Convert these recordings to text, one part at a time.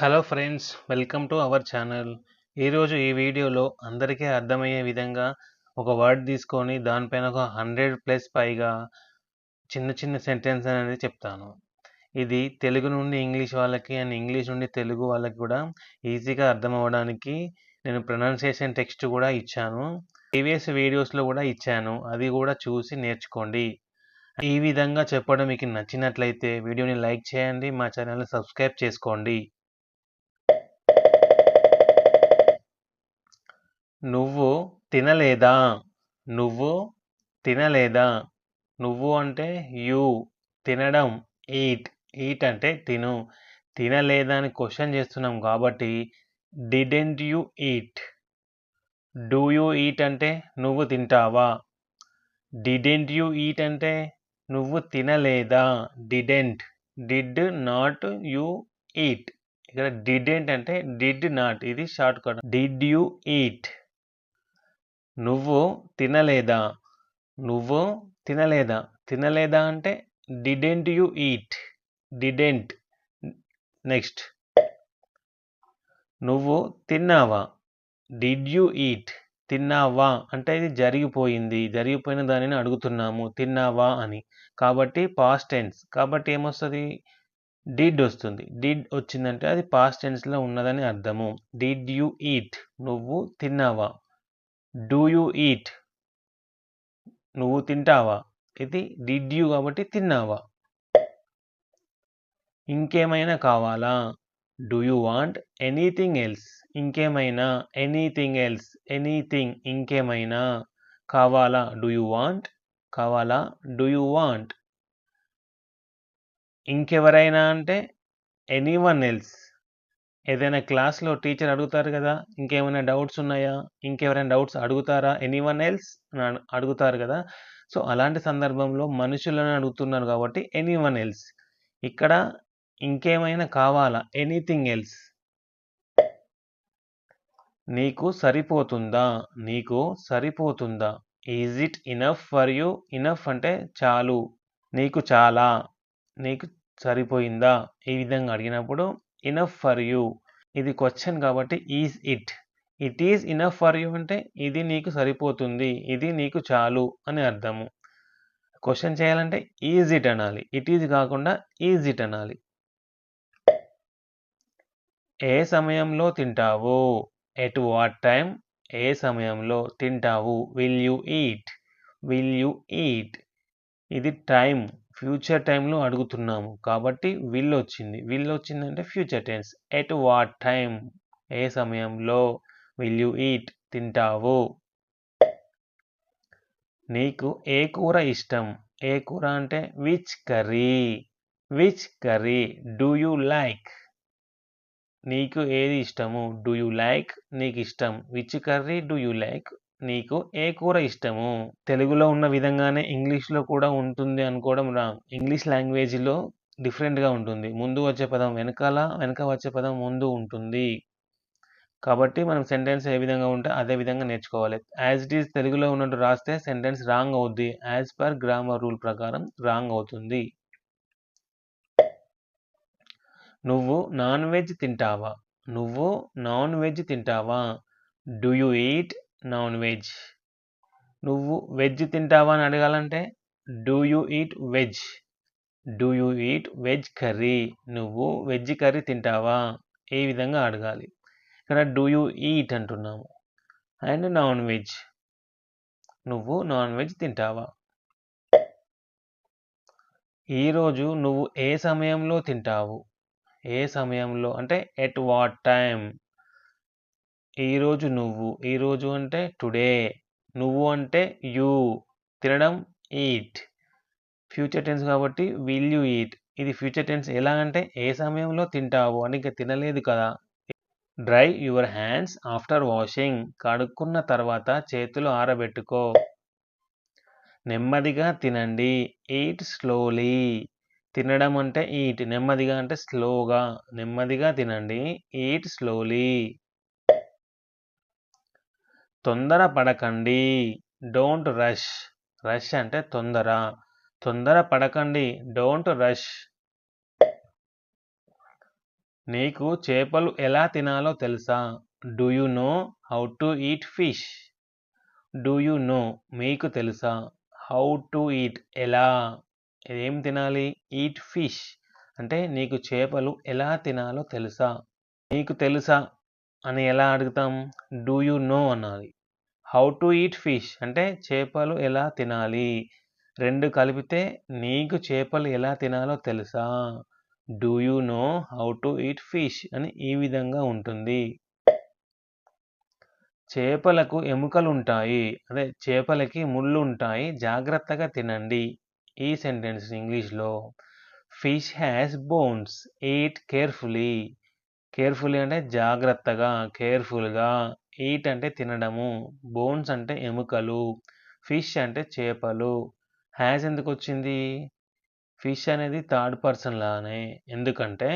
Hello friends welcome to our channel ఈరోజు ఈ వీడియోలో అందరికీ అర్థమయ్యే విధంగా ఒక వర్డ్ తీసుకొని దానిపైన ఒక హండ్రెడ్ ప్లస్ పైగా చిన్న చిన్న సెంటెన్స్ అనేది చెప్తాను. ఇది తెలుగు నుండి ఇంగ్లీష్ వాళ్ళకి అండ్ ఇంగ్లీష్ నుండి తెలుగు వాళ్ళకి కూడా ఈజీగా అర్థం అవ్వడానికి నేను ప్రొనౌన్సియేషన్ టెక్స్ట్ కూడా ఇచ్చాను. ప్రీవియస్ వీడియోస్లో కూడా ఇచ్చాను. అది కూడా చూసి నేర్చుకోండి. ఈ విధంగా చెప్పడం మీకు నచ్చినట్లయితే వీడియోని లైక్ చేయండి మా ఛానల్ని సబ్స్క్రైబ్ చేసుకోండి. నువ్వు తినలేదా? నువ్వు తినలేదా? నువ్వు అంటే యూ. తినడం ఈట్. ఈట్ అంటే తిను. తినలేదా అని క్వశ్చన్ చేస్తున్నాం కాబట్టి didn't you eat? Do you eat అంటే నువ్వు తింటావా? డిడెంట్ యూ ఈట్ అంటే నువ్వు తినలేదా? Didn't. Did not you eat. ఇక్కడ డిడెంట్ అంటే డిడ్ నాట్. ఇది short cut. Did you eat? నువ్వు తినలేదా? నువ్వు తినలేదా? తినలేదా అంటే didn't you eat didn't next నువ్వు తిన్నావా? డిడ్ యూ ఈట్ తిన్నావా? అంటే ఇది జరిగిపోయింది. జరిగిపోయిన దానిని అడుగుతున్నాము. తిన్నావా అని. కాబట్టి పాస్ట్ టెన్స్ కాబట్టి ఏమొస్తుంది? డిడ్ వస్తుంది. డిడ్ వచ్చిందంటే అది పాస్ట్ టెన్స్లో ఉన్నదని అర్థము. డిడ్ యూ ఈట్ నువ్వు తిన్నావా? డూ యూ ఈట్ నువ్వు తింటావా? ఇది డిడ్ యూ కాబట్టి తిన్నావా? ఇంకేమైనా కావాలా? Do you want anything else ఇంకేమైనా? ఎనీథింగ్ ఎల్స్ ఎనీథింగ్ ఇంకేమైనా? కావాలా? డూ యూ వాంట్ కావాలా? డూ యూ వాంట్ ఇంకెవరైనా అంటే ఎనీ వన్ ఎల్స్ ఏదైనా క్లాస్లో టీచర్ అడుగుతారు కదా ఇంకేమైనా డౌట్స్ ఉన్నాయా? ఇంకెవరైనా డౌట్స్ అడుగుతారా? ఎనీ వన్ ఎల్స్ అడుగుతారు కదా. సో అలాంటి సందర్భంలో మనుషులను అడుగుతున్నారు కాబట్టి ఎనీ వన్ ఎల్స్. ఇక్కడ ఇంకేమైనా కావాలా? Anything else. నీకు సరిపోతుందా? నీకు సరిపోతుందా? Is it enough for you? Enough అంటే చాలు. నీకు చాలా. నీకు సరిపోయిందా? ఈ విధంగా అడిగినప్పుడు ఇనఫ్ ఫర్ యూ ఇది క్వశ్చన్ కాబట్టి is it it is enough for you అంటే ఇది నీకు సరిపోతుంది ఇది నీకు చాలు అని అర్థము. క్వశ్చన్ చేయాలంటే ఈజ్ ఇట్ అనాలి. ఇట్ ఈజ్ కాకుండా ఈజ్ ఇట్ అనాలి. ఏ సమయంలో తింటావు? ఎట్ వాట్ టైం ఏ సమయంలో తింటావు? Will you eat will you eat ఇది టైం ఫ్యూచర్ టైంలో అడుగుతున్నాము. కాబట్టి విల్ వచ్చింది విల్ వచ్చిందంటే future tense. At what time ఏ సమయంలో? Will you eat? తింటావు? నీకు ఏ కూర ఇష్టం? ఏ కూర అంటే which curry? Which curry? Do you like? నీకు ఏది ఇష్టము? Do you like? నీకు ఇష్టం which curry? Do you like? నీకు ఏ కూర ఇష్టము? తెలుగులో ఉన్న విధంగానే ఇంగ్లీష్లో కూడా ఉంటుంది అనుకోవడం రాంగ్ ఇంగ్లీష్ లాంగ్వేజ్లో డిఫరెంట్గా ఉంటుంది. ముందు వచ్చే పదం వెనకాల వెనక వచ్చే పదం ముందు ఉంటుంది. కాబట్టి మనం సెంటెన్స్ ఏ విధంగా ఉంటే అదే విధంగా నేర్చుకోవాలి. యాజ్ ఇట్ ఈజ్ తెలుగులో ఉన్నట్టు రాస్తే సెంటెన్స్ రాంగ్ అవుద్ది. యాజ్ పర్ గ్రామర్ రూల్ ప్రకారం రాంగ్ అవుతుంది. నువ్వు నాన్ వెజ్ తింటావా? నువ్వు నాన్ వెజ్ తింటావా? Do you eat? Non veg. నువ్వు వెజ్ తింటావా అని అడగాలంటే do you eat veg do you eat veg curry నువ్వు వెజ్ కర్రీ తింటావా? ఏ విధంగా అడగాలి. ఇక్కడ డూ యూ ఈట్ అంటున్నాము. And non veg. నువ్వు నాన్ వెజ్ తింటావా? ఈరోజు నువ్వు ఏ సమయంలో తింటావు? ఏ సమయంలో? అంటే ఎట్ వాట్ టైం ఈరోజు నువ్వు ఈరోజు అంటే టుడే నువ్వు అంటే యూ. తినడం ఈట్. ఫ్యూచర్ టెన్స్ కాబట్టి విల్ యూ ఈట్. ఇది ఫ్యూచర్ టెన్స్ ఎలా అంటే ఏ సమయంలో తింటావు అని ఇంకా తినలేదు కదా. Dry your hands after washing. కడుక్కున్న తర్వాత చేతులు ఆరబెట్టుకో. నెమ్మదిగా తినండి. Eat slowly. తినడం అంటే ఈట్. నెమ్మదిగా అంటే స్లోగా. నెమ్మదిగా తినండి. Eat slowly. తొందర పడకండి. Don't rush. రష్ అంటే తొందర. తొందర పడకండి. Don't rush. నీకు చేపలు ఎలా తినాలో తెలుసా? Do you know how to eat fish? Do you know మీకు తెలుసా? హౌ టు ఈట్ ఎలా? ఏం తినాలి? Eat fish. అంటే నీకు చేపలు ఎలా తినాలో తెలుసా? నీకు తెలుసా? అని ఎలా అడుగుతాం? డూ యూ నో అనాలి హౌ టు ఈట్ ఫిష్ అంటే చేపలు ఎలా తినాలి? రెండు కలిపితే నీకు చేపలు ఎలా తినాలో తెలుసా? Do you know how to eat fish అని ఈ విధంగా ఉంటుంది. చేపలకు ఎముకలు ఉంటాయి అదే చేపలకి ముళ్ళు ఉంటాయి జాగ్రత్తగా తినండి. ఈ సెంటెన్స్ ఇంగ్లీష్లో. Fish has bones. Eat carefully. Carefully అంటే జాగ్రత్తగా కేర్ఫుల్గా ఈట్ అంటే తినడము బోన్స్ అంటే ఎముకలు ఫిష్ అంటే చేపలు. హ్యాస్ ఎందుకు వచ్చింది ఫిష్ అనేది థర్డ్ పర్సన్ లానే. ఎందుకంటే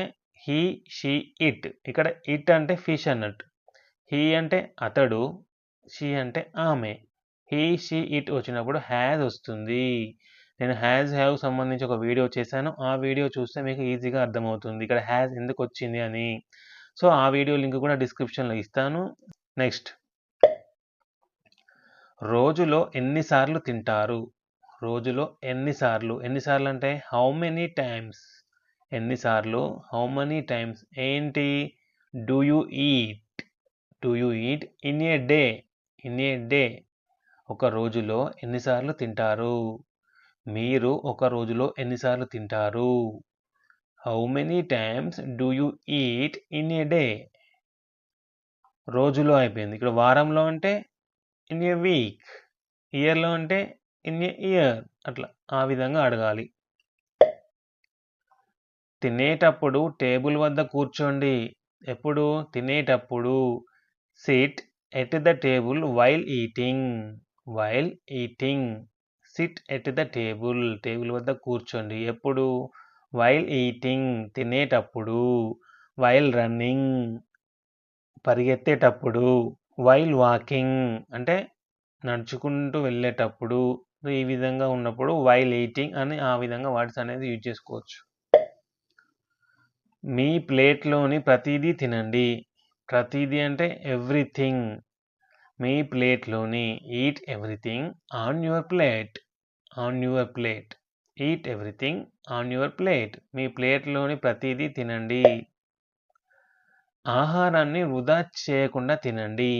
హీ షీ ఇట్. ఇక్కడ ఇట్ అంటే ఫిష్ అన్నట్టు. హీ అంటే అతడు షీ అంటే ఆమె. హీ షీ ఇట్ వచ్చినప్పుడు హ్యాజ్ వస్తుంది. నేను హ్యాజ్ హ్యావ్ సంబంధించి ఒక వీడియో చేశాను. ఆ వీడియో చూస్తే మీకు ఈజీగా అర్థమవుతుంది. ఇక్కడ హ్యాజ్ ఎందుకు వచ్చింది అని. సో ఆ వీడియో లింక్ కూడా డిస్క్రిప్షన్లో ఇస్తాను. నెక్స్ట్ రోజులో ఎన్నిసార్లు తింటారు? రోజులో ఎన్నిసార్లు ఎన్నిసార్లు అంటే హౌ మెనీ టైమ్స్ ఎన్నిసార్లు హౌ మెనీ టైమ్స్ ఏంటి? Do you eat do you eat in a day in a day ఒక రోజులో ఎన్నిసార్లు తింటారు? మీరు ఒక రోజులో ఎన్నిసార్లు తింటారు? How many times do you eat in a day రోజులో అయిపోయింది. ఇక్కడ వారంలో అంటే ఇన్ ఏ వీక్ ఇయర్లో అంటే ఇన్ ఏ ఇయర్ అట్లా ఆ విధంగా అడగాలి. తినేటప్పుడు టేబుల్ వద్ద కూర్చోండి. ఎప్పుడు? తినేటప్పుడు. Sit at the table while eating while eating sit at the table table వద్ద కూర్చోండి. ఎప్పుడు? వైల్ ఈటింగ్ తినేటప్పుడు వైల్ రన్నింగ్ పరిగెత్తేటప్పుడు వైల్ వాకింగ్ అంటే నడుచుకుంటూ వెళ్ళేటప్పుడు ఈ విధంగా ఉన్నప్పుడు వైల్ ఈటింగ్ అని ఆ విధంగా వర్డ్స్ అనేది యూజ్ చేసుకోవచ్చు. మీ ప్లేట్లోని ప్రతిదీ తినండి. ప్రతిదీ అంటే ఎవ్రీథింగ్ మీ ప్లేట్లోని eat everything on your plate on your plate eat everything on your plate మీ ప్లేట్లోని ప్రతిదీ తినండి. ఆహారాన్ని వృధా చేయకుండా తినండి.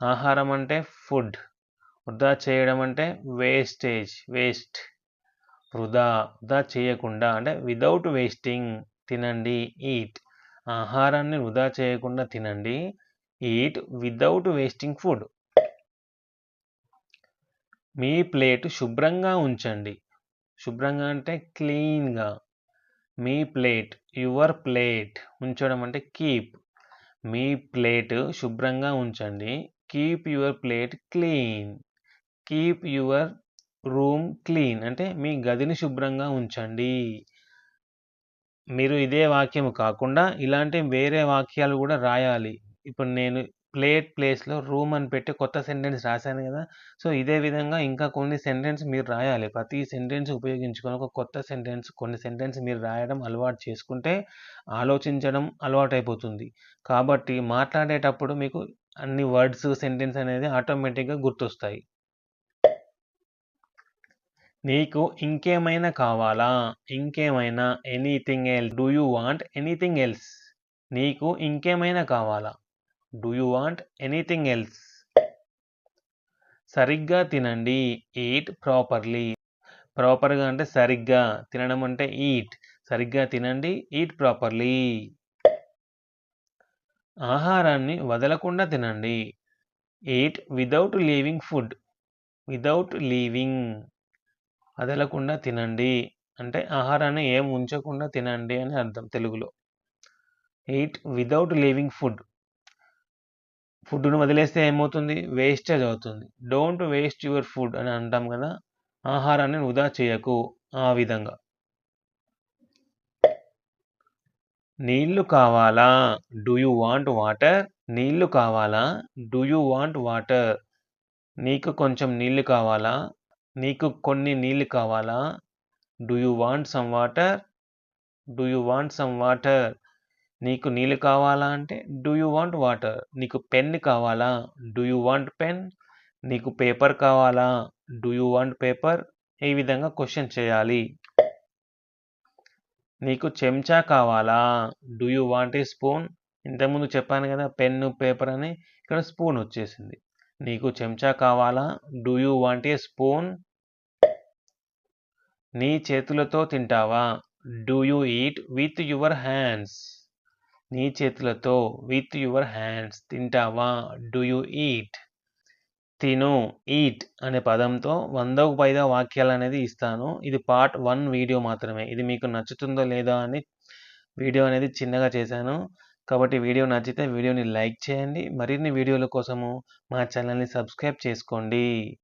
ఆహారం అంటే ఫుడ్. వృధా చేయడం అంటే వేస్టేజ్ వేస్ట్ వృధా వృధా చేయకుండా అంటే విదౌట్ వేస్టింగ్ తినండి ఈట్ ఆహారాన్ని వృధా చేయకుండా తినండి ఈట్ విదౌట్ వేస్టింగ్ ఫుడ్ మీ ప్లేట్ శుభ్రంగా ఉంచండి. శుభ్రంగా అంటే క్లీన్గా. మీ ప్లేట్ యువర్ ప్లేట్ ఉంచడం అంటే కీప్. మీ ప్లేట్ శుభ్రంగా ఉంచండి. Keep your plate clean. Keep your room clean అంటే మీ గదిని శుభ్రంగా ఉంచండి. మీరు ఇదే వాక్యం కాకుండా ఇలాంటి వేరే వాక్యాలు కూడా రాయాలి. ఇప్పుడు నేను ప్లేట్ ప్లేస్లో రూమ్ అని పెట్టి కొత్త సెంటెన్స్ రాశాను కదా! సో ఇదే విధంగా ఇంకా కొన్ని సెంటెన్స్ మీరు రాయాలి. ప్రతి సెంటెన్స్ ఉపయోగించుకొని ఒక కొత్త సెంటెన్స్ కొన్ని సెంటెన్స్ మీరు రాయడం అలవాటు చేసుకుంటే ఆలోచించడం అలవాటు అయిపోతుంది కాబట్టి మాట్లాడేటప్పుడు మీకు అన్ని వర్డ్స్ సెంటెన్స్ అనేది ఆటోమేటిక్గా గుర్తొస్తాయి. నీకు ఇంకేమైనా కావాలా? ఇంకేమైనా? Anything else. Do you want anything else? నీకు ఇంకేమైనా కావాలా? Do you want anything else సరిగ్గా తినండి. ఈట్ ప్రాపర్లీ ప్రాపర్గా అంటే సరిగ్గా. తినడం అంటే ఈట్ సరిగ్గా తినండి. ఈట్ ప్రాపర్లీ ఆహారాన్ని వదలకుండా తినండి. Eat without leaving food without leaving వదలకుండా తినండి. అంటే ఆహారాన్ని ఏం ఉంచకుండా తినండి అని అర్థం తెలుగులో. ఈట్ విదౌట్ లీవింగ్ ఫుడ్ ఫుడ్ను వదిలేస్తే ఏమవుతుంది? వేస్టేజ్ అవుతుంది. డోంట్ వేస్ట్ యువర్ ఫుడ్ అని అంటాం కదా? ఆహారాన్ని వృధా చేయకు ఆ విధంగా. నీళ్ళు కావాలా? Do you want water? నీళ్ళు కావాలా? Do you want water? నీకు కొంచెం నీళ్ళు కావాలా? నీకు కొన్ని నీళ్ళు కావాలా? Do you want some water? Do you want some water? నీకు నీళ్ళు కావాలా అంటే డూ యూ వాంట్ వాటర్ నీకు పెన్ కావాలా? డూ యూ వాంట్ పెన్ నీకు పేపర్ కావాలా? డూ యూ వాంట్ పేపర్ ఈ విధంగా క్వశ్చన్ చేయాలి. నీకు చెంచా కావాలా? Do you want a spoon ఇంతకుముందు చెప్పాను కదా పెన్ను పేపర్ అని ఇక్కడ స్పూన్ వచ్చేసింది. నీకు చెంచా కావాలా? Do you want a spoon నీ చేతులతో తింటావా? Do you eat with your hands నీ చేతులతో విత్ యువర్ హ్యాండ్స్ తింటావా? డూ యూ ఈట్ తిను ఈట్ అనే పదంతో వందకు పైగా వాక్యాలు అనేది ఇస్తాను. ఇది పార్ట్ వన్ వీడియో మాత్రమే. ఇది మీకు నచ్చుతుందో లేదో అని వీడియో అనేది చిన్నగా చేశాను. కాబట్టి వీడియో నచ్చితే వీడియోని లైక్ చేయండి. మరిన్ని వీడియోల కోసము మా ఛానల్ని సబ్స్క్రైబ్ చేసుకోండి.